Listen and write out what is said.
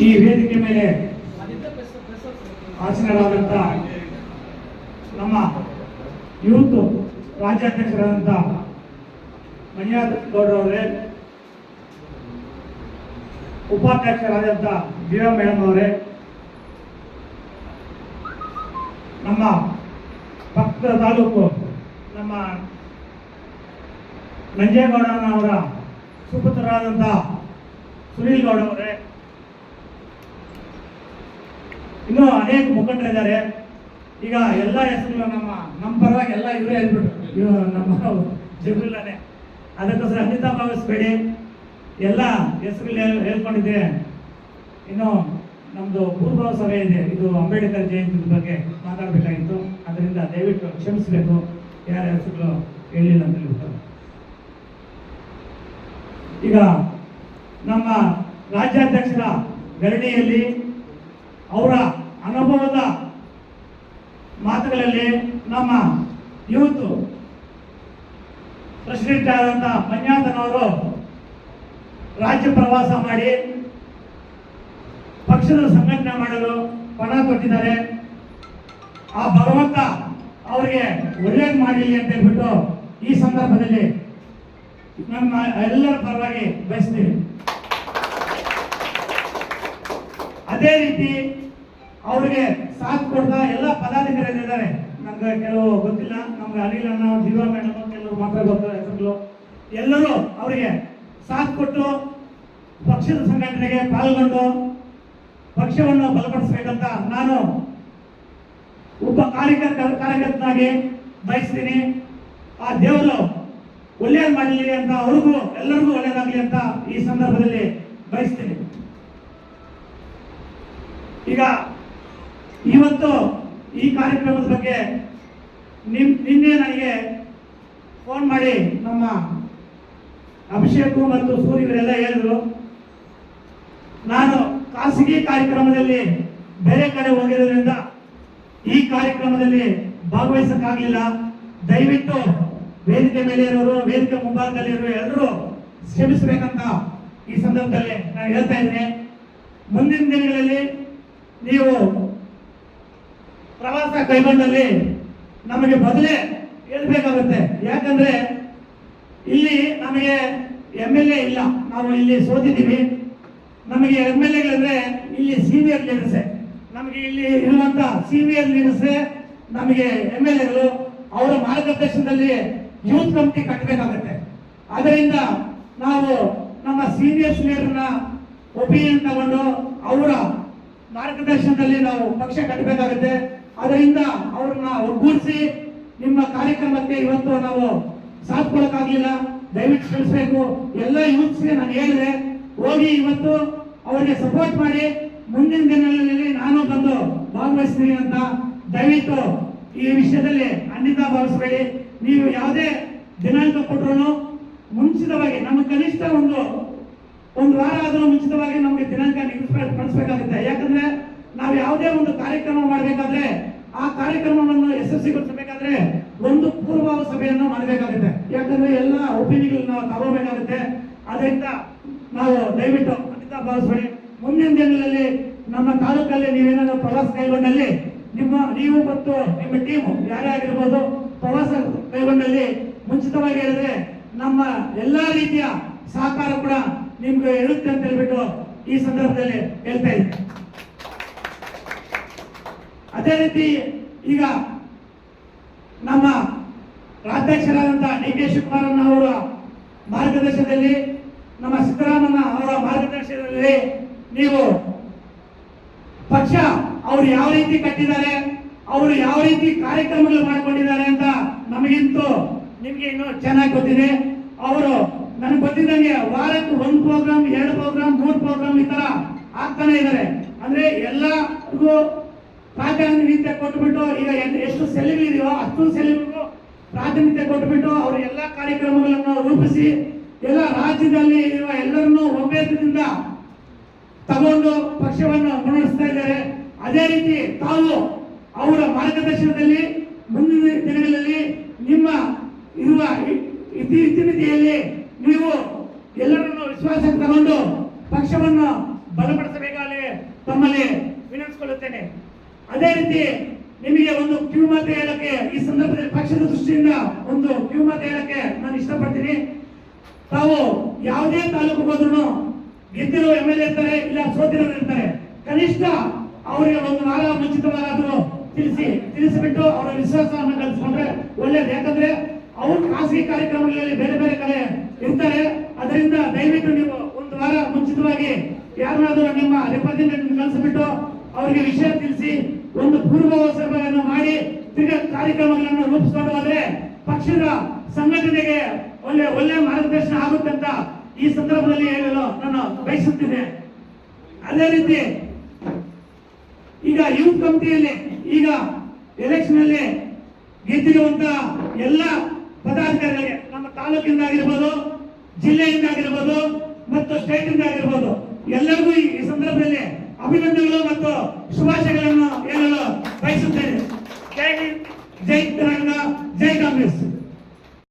ಈ ವೇದಿಕೆ ಮೇಲೆ ಆಸೀನರಾದಂತ ನಮ್ಮ ಯೂತ್ ರಾಜ್ಯಾಧ್ಯಕ್ಷರಾದಂಥ ಮಂಜುನಾಥ್ ಗೌಡ್ರವರೇ ಉಪಾಧ್ಯಕ್ಷರಾದಂತ ದಿವ್ಯಾ ಮೇಡಮ್ ಅವರೇ, ನಮ್ಮ ಭಕ್ತ ತಾಲೂಕು ನಮ್ಮ ನಂಜೇಗೌಡನವರ ಸುಪುತ್ರರಾದಂಥ ಸುನೀಲ್ ಗೌಡ ಅವರೇ. ಇನ್ನೂ ಅನೇಕ ಮುಖಂಡರಿದ್ದಾರೆ. ಈಗ ಎಲ್ಲ ಹೆಸರು ನಮ್ಮ ನಮ್ಮ ಪರವಾಗಿ ಎಲ್ಲ ಇವರೇ ಹೇಳ್ಬಿಟ್ರು. ನಮ್ಮ ಜಬರಿಲ್ಲನೆ ಅದಕ್ಕೋಸ್ಕರ ಅನಿತಾ ಭಾವಿಸ್ಬೇಡಿ. ಎಲ್ಲ ಹೆಸರುಗಳು ಹೇಳ್- ಹೇಳ್ಕೊಂಡಿದ್ದೆ. ಇನ್ನು ನಮ್ಮದು ಪೂರ್ವ ಸಭೆ ಇದೆ. ಇದು ಅಂಬೇಡ್ಕರ್ ಜಯಂತಿ ಬಗ್ಗೆ ಮಾತಾಡಬೇಕಾಗಿತ್ತು. ಅದರಿಂದ ದಯವಿಟ್ಟು ಕ್ಷಮಿಸಬೇಕು. ಯಾರ ಹೆಸರುಗಳು ಹೇಳಿಲ್ಲ ಅಂತ ಹೇಳ್ತಾರೆ. ಈಗ ನಮ್ಮ ರಾಜ್ಯಾಧ್ಯಕ್ಷರ ಧರಣಿಯಲ್ಲಿ ಅವರ ಅನುಭವದ ಮಾತುಗಳಲ್ಲಿ ನಮ್ಮ ಯೂತ್ ಪ್ರೆಸಿಡೆಂಟ್ ಆದಂಥ ಮಂಜಾತನವರು ರಾಜ್ಯ ಪ್ರವಾಸ ಮಾಡಿ ಪಕ್ಷದ ಸಂಘಟನೆ ಮಾಡಲು ಪಣ ಕೊಟ್ಟಿದ್ದಾರೆ ಆ ಭಗವಂತ ಅವರಿಗೆ ಒಳ್ಳೇದು ಮಾಡಲಿ ಅಂತ ಹೇಳ್ಬಿಟ್ಟು ಈ ಸಂದರ್ಭದಲ್ಲಿ ನಮ್ಮ ಎಲ್ಲರ ಪರವಾಗಿ ಬಯಸ್ತೀವಿ. ಅದೇ ರೀತಿ ಅವ್ರಿಗೆ ಸಾಥ್ ಕೊಡ್ತಾ ಎಲ್ಲ ಪದಾಧಿಕಾರಿಗಳಿದ್ದಾರೆ. ನಮ್ಗೆ ಕೆಲವು ಗೊತ್ತಿಲ್ಲ, ನಮ್ಗೆ ಅನಿಲ್ ಅಣ್ಣ ದಿವ್ಯಾ ಮೇಡಮ್ ಕೆಲವರು ಮಾತ್ರ ಗೊತ್ತು ಹೆಸರುಗಳು. ಎಲ್ಲರೂ ಅವರಿಗೆ ಸಾಥ್ ಕೊಟ್ಟು ಪಕ್ಷದ ಸಂಘಟನೆಗೆ ಪಾಲ್ಗೊಂಡು ಪಕ್ಷವನ್ನು ಬಲಪಡಿಸಬೇಕಂತ ನಾನು ಕಾರ್ಯಕರ್ತ ಕಾರ್ಯಕರ್ತನಾಗಿ ಬಯಸ್ತೀನಿ. ಆ ದೇವರು ಒಳ್ಳೆಯದು ಮಾಡಲಿ ಅಂತ ಅವ್ರಿಗೂ ಎಲ್ಲರಿಗೂ ಒಳ್ಳೇದಾಗಲಿ ಅಂತ ಈ ಸಂದರ್ಭದಲ್ಲಿ ಬಯಸ್ತೀನಿ. ಈಗ ಇವತ್ತು ಈ ಕಾರ್ಯಕ್ರಮದ ಬಗ್ಗೆ ನಿಮ್, ನಿನ್ನೆ ನನಗೆ ಫೋನ್ ಮಾಡಿ ನಮ್ಮ ಅಭಿಷೇಕ್ ಮತ್ತು ಸೂರ್ಯ ಇವರೆಲ್ಲ ಹೇಳಿದ್ರು. ನಾನು ಖಾಸಗಿ ಕಾರ್ಯಕ್ರಮದಲ್ಲಿ ಬೇರೆ ಕಡೆ ಹೋಗಿರೋದ್ರಿಂದ ಈ ಕಾರ್ಯಕ್ರಮದಲ್ಲಿ ಭಾಗವಹಿಸಕ್ಕಾಗಲಿಲ್ಲ. ದಯವಿಟ್ಟು ವೇದಿಕೆ ಮೇಲೆ ಇರೋರು ವೇದಿಕೆ ಮುಂಭಾಗದಲ್ಲಿ ಇರೋ ಎಲ್ಲರೂ ಶ್ರಮಿಸಬೇಕಂತ ಈ ಸಂದರ್ಭದಲ್ಲಿ ನಾನು ಹೇಳ್ತಾ ಇದ್ದೇನೆ. ಮುಂದಿನ ದಿನಗಳಲ್ಲಿ ನೀವು ಪ್ರವಾಸ ಕೈಗೊಂಡಲ್ಲಿ ನಮಗೆ ಬದಲೇ ಹೇಳ್ಬೇಕಾಗುತ್ತೆ. ಯಾಕಂದ್ರೆ ಇಲ್ಲಿ ನಮಗೆ ಎಂ ಎಲ್ ಎ ಇಲ್ಲ. ನಾವು ಇಲ್ಲಿ ಸೋತಿದ್ದೀವಿ. ನಮಗೆ ಎಂ ಎಲ್ ಎಗಳಂದ್ರೆ ಇಲ್ಲಿ ಸೀನಿಯರ್ ಲೀಡರ್ಸೆ ನಮಗೆ ಇಲ್ಲಿ ಇರುವಂತ ಸೀನಿಯರ್ ಲೀಡರ್ಸೆ ನಮಗೆ ಎಂ ಎಲ್ ಎಗಳು ಅವರ ಮಾರ್ಗದರ್ಶನದಲ್ಲಿ ಯೂತ್ ಕಮಿಟಿ ಕಟ್ಟಬೇಕಾಗುತ್ತೆ. ಅದರಿಂದ ನಾವು ನಮ್ಮ ಸೀನಿಯರ್ಸ್ ಲೀಡರ್ನ ಒಪಿನಿಯನ್ ತಗೊಂಡು ಅವರ ಮಾರ್ಗದರ್ಶನದಲ್ಲಿ ನಾವು ಪಕ್ಷ ಕಟ್ಟಬೇಕಾಗುತ್ತೆ. ಅದರಿಂದ ಅವ್ರನ್ನ ಒಗ್ಗೂಡಿಸಿ ನಿಮ್ಮ ಕಾರ್ಯಕ್ರಮಕ್ಕೆ ಇವತ್ತು ನಾವು ಸಾಥ್ ದಯವಿಟ್ಟು ಕ್ಷಮಿಸಬೇಕು ಎಲ್ಲ ಯೂತ್ಸ್ಗೆ ನಾನು ಹೇಳಿದೆ, ಹೋಗಿ ಇವತ್ತು ಅವರಿಗೆ ಸಪೋರ್ಟ್ ಮಾಡಿ. ಮುಂದಿನ ದಿನಗಳಲ್ಲಿ ನಾನು ಬಂದು ಭಾಗವಹಿಸ್ತೀನಿ ಅಂತ ದಯವಿಟ್ಟು ಈ ವಿಷಯದಲ್ಲಿ ಅನ್ಯತಾ ಭಾವಿಸಬೇಡಿ. ನೀವು ಯಾವುದೇ ದಿನಾಂಕ ಕೊಟ್ಟರು ಮುಂಚಿತವಾಗಿ ನಮ್ಮ ಕನಿಷ್ಠ ಒಂದು ಒಂದು ವಾರ ಆದರೂ ಮುಂಚಿತವಾಗಿ ನಮಗೆ ದಿನಾಂಕ ನಿಗದಿಪಡಿಸಬೇಕಾಗುತ್ತೆ ಯಾಕಂದ್ರೆ ನಾವು ಯಾವುದೇ ಒಂದು ಕಾರ್ಯಕ್ರಮ ಮಾಡಬೇಕಾದ್ರೆ, ಆ ಕಾರ್ಯಕ್ರಮವನ್ನು ಯಶಸ್ವಿಗೊಳಿಸಬೇಕಾದ್ರೆ ಒಂದು ಪೂರ್ವ ಸಭೆಯನ್ನು ಮಾಡಬೇಕಾಗುತ್ತೆ. ಯಾಕಂದ್ರೆ ಎಲ್ಲ ಒಪಿನಿಯನ್ ನಾವು ತಗೋಬೇಕಾಗುತ್ತೆ. ಅದರಿಂದ ನಾವು ದಯವಿಟ್ಟು ಖಂಡಿತ ಭಾವಿಸಬೇಡಿ. ಮುಂದಿನ ದಿನಗಳಲ್ಲಿ ನಮ್ಮ ತಾಲೂಕಲ್ಲಿ ನೀವೇನಾದ್ರೂ ಪ್ರವಾಸ ಕೈಗೊಂಡಲ್ಲಿ ನಿಮ್ಮ, ನೀವು ಮತ್ತು ನಿಮ್ಮ ಟೀಮ್ ಯಾರೇ ಆಗಿರ್ಬೋದು ಪ್ರವಾಸ ಕೈಗೊಂಡಲ್ಲಿ ಮುಂಚಿತವಾಗಿ ಹೇಳಿದ್ರೆ ನಮ್ಮ ಎಲ್ಲಾ ರೀತಿಯ ಸಹಕಾರ ಕೂಡ ನಿಮ್ಗೆ ಇರುತ್ತೆ ಅಂತ ಹೇಳ್ಬಿಟ್ಟು ಈ ಸಂದರ್ಭದಲ್ಲಿ ಹೇಳ್ತಾ ಇದ್ದೀನಿ. ಅದೇ ರೀತಿ ಈಗ ನಮ್ಮ ರಾಜ್ಯಾಧ್ಯಕ್ಷರಾದಂತಹ ಡಿ ಕೆ ಶಿವಕುಮಾರಣ್ಣ ಅವರ ಮಾರ್ಗದರ್ಶನದಲ್ಲಿ, ನಮ್ಮ ಸಿದ್ದರಾಮಣ್ಣ ಅವರ ಮಾರ್ಗದರ್ಶನದಲ್ಲಿ ನೀವು ಪಕ್ಷ ಅವರು ಯಾವ ರೀತಿ ಕಟ್ಟಿದ್ದಾರೆ, ಅವರು ಯಾವ ರೀತಿ ಕಾರ್ಯಕ್ರಮಗಳು ಮಾಡ್ಕೊಂಡಿದ್ದಾರೆ ಅಂತ ನಮಗಿಂತೂ ನಿಮಗೆ ಇನ್ನೂ ಚೆನ್ನಾಗಿ ಗೊತ್ತಿದೆ. ಅವರು ನನಗೆ ಗೊತ್ತಿದ್ದಂಗೆ ವಾರಕ್ಕೆ ಒಂದು ಪ್ರೋಗ್ರಾಮ್ ಎರಡು ಪ್ರೋಗ್ರಾಮ್ ಮೂರು ಪ್ರೋಗ್ರಾಮ್ ಈ ತರ ಆಗ್ತಾನೆ ಇದ್ದಾರೆ ಅಂದ್ರೆ ಎಲ್ಲರಿಗೂ ಪ್ರಾಧಾನ್ಯತೆ ಕೊಟ್ಬಿಟ್ಟು ಈಗ ಎಷ್ಟು ಇದೆಯೋ ಅಷ್ಟು ಸೆಲೆಗಳಿಗೂ ಪ್ರಾಧಾನ್ಯತೆ ಕೊಟ್ಬಿಟ್ಟು ಅವರು ಎಲ್ಲ ಕಾರ್ಯಕ್ರಮಗಳನ್ನು ರೂಪಿಸಿ, ಎಲ್ಲ ರಾಜ್ಯದಲ್ಲಿ ಇರುವ ಎಲ್ಲರನ್ನೂ ಒಮ್ಮೆದಿಂದ ತಗೊಂಡು ಪಕ್ಷವನ್ನು ಮುನ್ನಡೆಸ್ತಾ ಇದ್ದಾರೆ. ಅದೇ ರೀತಿ ತಾವು ಅವರ ಮಾರ್ಗದರ್ಶನದಲ್ಲಿ ಮುಂದಿನ ದಿನಗಳಲ್ಲಿ ನಿಮ್ಮ ಇರುವ ಇತಿಮಿತಿಯಲ್ಲಿ ನೀವು ಎಲ್ಲರನ್ನು ವಿಶ್ವಾಸಕ್ಕೆ ತಗೊಂಡು ಪಕ್ಷವನ್ನು ಬಲಪಡಿಸಬೇಕಾಗಿ ತಮ್ಮಲ್ಲಿ ವಿನಂತಿಸಿಕೊಳ್ಳುತ್ತೇನೆ. ಅದೇ ರೀತಿ ನಿಮಗೆ ಒಂದು ಕ್ಯೂ ಮಾತೆ ಹೇಳಕ್ಕೆ ಈ ಸಂದರ್ಭದಲ್ಲಿ ಪಕ್ಷದ ದೃಷ್ಟಿಯಿಂದ ಒಂದು ಕ್ಯೂ ಮಾತೆ ಹೇಳಕ್ಕೆ ನಾನು ಇಷ್ಟಪಡ್ತೀನಿ. ತಾವು ಯಾವುದೇ ತಾಲೂಕು ಹೋದ್ರೂ ಗೆದ್ದಿರೋ ಎಂ ಎಲ್ ಎ ಇರ್ತಾರೆ ಇಲ್ಲ ಸೋತಿರೋರು ಇರ್ತಾರೆ ಕನಿಷ್ಠ ಅವರಿಗೆ ಒಂದು ವಾರ ಮುಂಚಿತವಾಗಾದ್ರೂ ತಿಳಿಸಿ, ತಿಳಿಸಿಬಿಟ್ಟು ಅವರ ವಿಶ್ವಾಸವನ್ನು ಗಳಿಸ್ಕೊಂಡ್ರೆ ಒಳ್ಳೇದು. ಯಾಕಂದ್ರೆ ಅವ್ರು ಖಾಸಗಿ ಕಾರ್ಯಕ್ರಮಗಳಲ್ಲಿ ಬೇರೆ ಬೇರೆ ಕಡೆ ಇರ್ತಾರೆ. ಅದರಿಂದ ದಯವಿಟ್ಟು ನೀವು ಒಂದು ವಾರ ಮುಂಚಿತವಾಗಿ ಯಾರನ್ನಾದ್ರೂ ನಿಮ್ಮ ರೆಪ್ರೆಸೆಂಟೇಟಿವ್ ಕಲಿಸಿಬಿಟ್ಟು ಅವರಿಗೆ ವಿಷಯ ತಿಳಿಸಿ, ಒಂದು ಪೂರ್ವ ಸಭೆಯನ್ನು ಮಾಡಿ, ತಿರ್ಗ ಕಾರ್ಯಕ್ರಮಗಳನ್ನು ರೂಪಿಸ್ಕೊಂಡು ಹೋದ್ರೆ ಪಕ್ಷದ ಸಂಘಟನೆಗೆ ಒಳ್ಳೆ ಒಳ್ಳೆ ಮಾರ್ಗದರ್ಶನ ಆಗುತ್ತೆ ಅಂತ ಈ ಸಂದರ್ಭದಲ್ಲಿ ಹೇಳಲು ನಾನು ಬಯಸುತ್ತೇನೆ. ಅದೇ ರೀತಿ ಈಗ ಯೂತ್ ಕಮಿಟಿಯಲ್ಲಿ ಈಗ ಎಲೆಕ್ಷನ್ ಅಲ್ಲಿ ಗೆದ್ದಿರುವಂತಹ ಎಲ್ಲ ಪದಾಧಿಕಾರಿಗಳಿಗೆ ನಮ್ಮ ತಾಲೂಕಿಂದ ಆಗಿರ್ಬೋದು, ಜಿಲ್ಲೆಯಿಂದ ಆಗಿರ್ಬೋದು ಮತ್ತು ಸ್ಟೇಟ್ ಇಂದ ಆಗಿರ್ಬೋದು, ಎಲ್ಲರಿಗೂ ಈ ಸಂದರ್ಭದಲ್ಲಿ ಅಭಿನಂದನೆಗಳು ಮತ್ತು ಶುಭಾಶಯಗಳನ್ನು